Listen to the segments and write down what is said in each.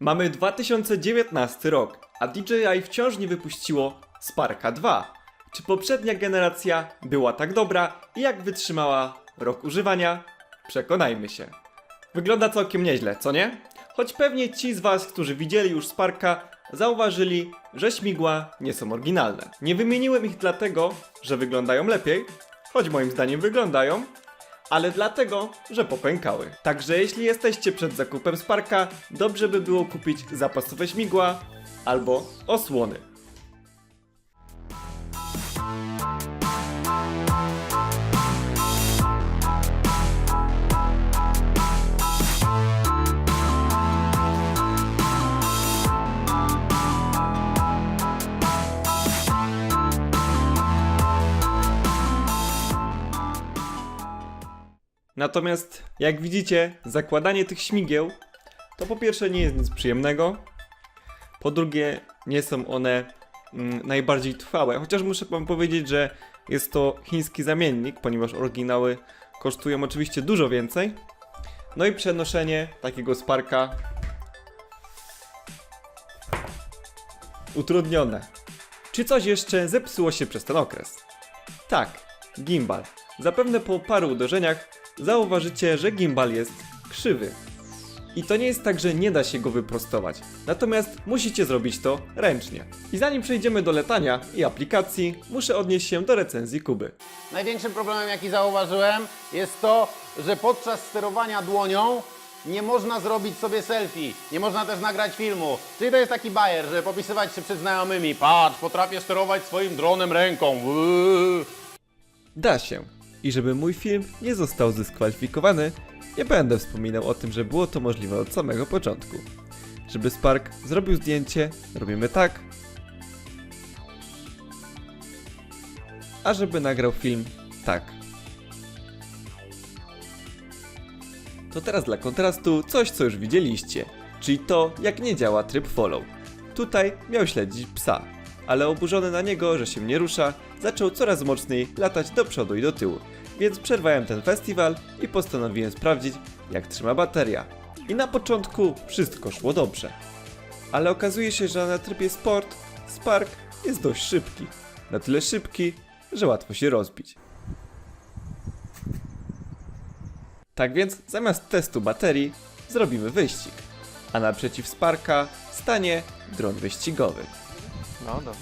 Mamy 2019 rok, a DJI wciąż nie wypuściło Sparka 2. Czy poprzednia generacja była tak dobra i jak wytrzymała rok używania? Przekonajmy się. Wygląda całkiem nieźle, co nie? Choć pewnie ci z was, którzy widzieli już Sparka, zauważyli, że śmigła nie są oryginalne. Nie wymieniłem ich dlatego, że wyglądają lepiej, choć moim zdaniem wyglądają, ale dlatego, że popękały. Także jeśli jesteście przed zakupem Sparka, dobrze by było kupić zapasowe śmigła albo osłony. Natomiast, jak widzicie, zakładanie tych śmigieł to po pierwsze nie jest nic przyjemnego, po drugie nie są one mm, najbardziej trwałe, chociaż muszę wam powiedzieć, że jest to chiński zamiennik, ponieważ oryginały kosztują oczywiście dużo więcej. No i przenoszenie takiego Sparka utrudnione. Czy coś jeszcze zepsuło się przez ten okres? Tak, gimbal. Zapewne po paru uderzeniach zauważycie, że gimbal jest krzywy. I to nie jest tak, że nie da się go wyprostować. Natomiast musicie zrobić to ręcznie. I zanim przejdziemy do latania i aplikacji, muszę odnieść się do recenzji Kuby. Największym problemem, jaki zauważyłem, jest to, że podczas sterowania dłonią nie można zrobić sobie selfie, nie można też nagrać filmu. Czyli to jest taki bajer, że popisywać się przed znajomymi. Patrz, potrafię sterować swoim dronem ręką. Uuu. Da się. I żeby mój film nie został dyskwalifikowany, nie będę wspominał o tym, że było to możliwe od samego początku. Żeby Spark zrobił zdjęcie, robimy tak. A żeby nagrał film, tak. To teraz dla kontrastu coś, co już widzieliście, czyli to, jak nie działa tryb follow. Tutaj miał śledzić psa, ale oburzony na niego, że się nie rusza, zaczął coraz mocniej latać do przodu i do tyłu. Więc przerwałem ten festiwal i postanowiłem sprawdzić, jak trzyma bateria. I na początku wszystko szło dobrze. Ale okazuje się, że na trybie sport Spark jest dość szybki. Na tyle szybki, że łatwo się rozbić. Tak więc zamiast testu baterii zrobimy wyścig. A naprzeciw Sparka stanie dron wyścigowy. No.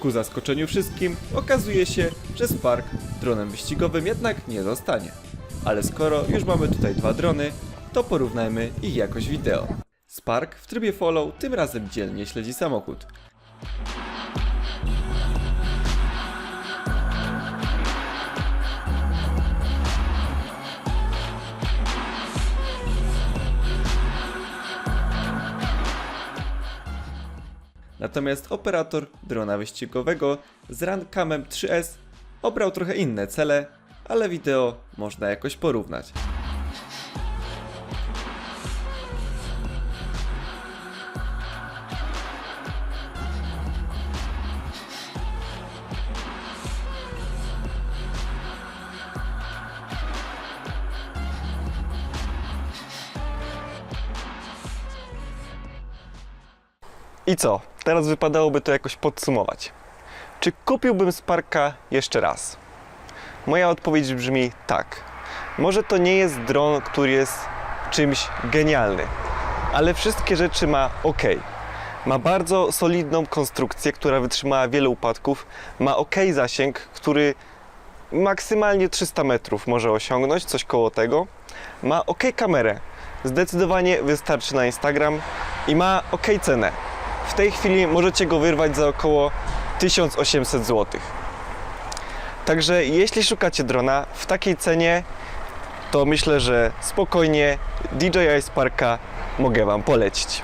Ku zaskoczeniu wszystkim okazuje się, że Spark dronem wyścigowym jednak nie zostanie. Ale skoro już mamy tutaj dwa drony, to porównajmy ich jakość wideo. Spark w trybie follow tym razem dzielnie śledzi samochód. Natomiast operator drona wyścigowego z Runcamem 3S obrał trochę inne cele, ale wideo można jakoś porównać. I co? Teraz wypadałoby to jakoś podsumować. Czy kupiłbym Sparka jeszcze raz? Moja odpowiedź brzmi tak. Może to nie jest dron, który jest czymś genialny, ale wszystkie rzeczy ma ok. Ma bardzo solidną konstrukcję, która wytrzymała wiele upadków. Ma ok zasięg, który maksymalnie 300 metrów może osiągnąć, coś koło tego. Ma ok kamerę, zdecydowanie wystarczy na Instagram i ma ok cenę. W tej chwili możecie go wyrwać za około 1800 zł. Także jeśli szukacie drona w takiej cenie, to myślę, że spokojnie DJI Sparka mogę Wam polecić.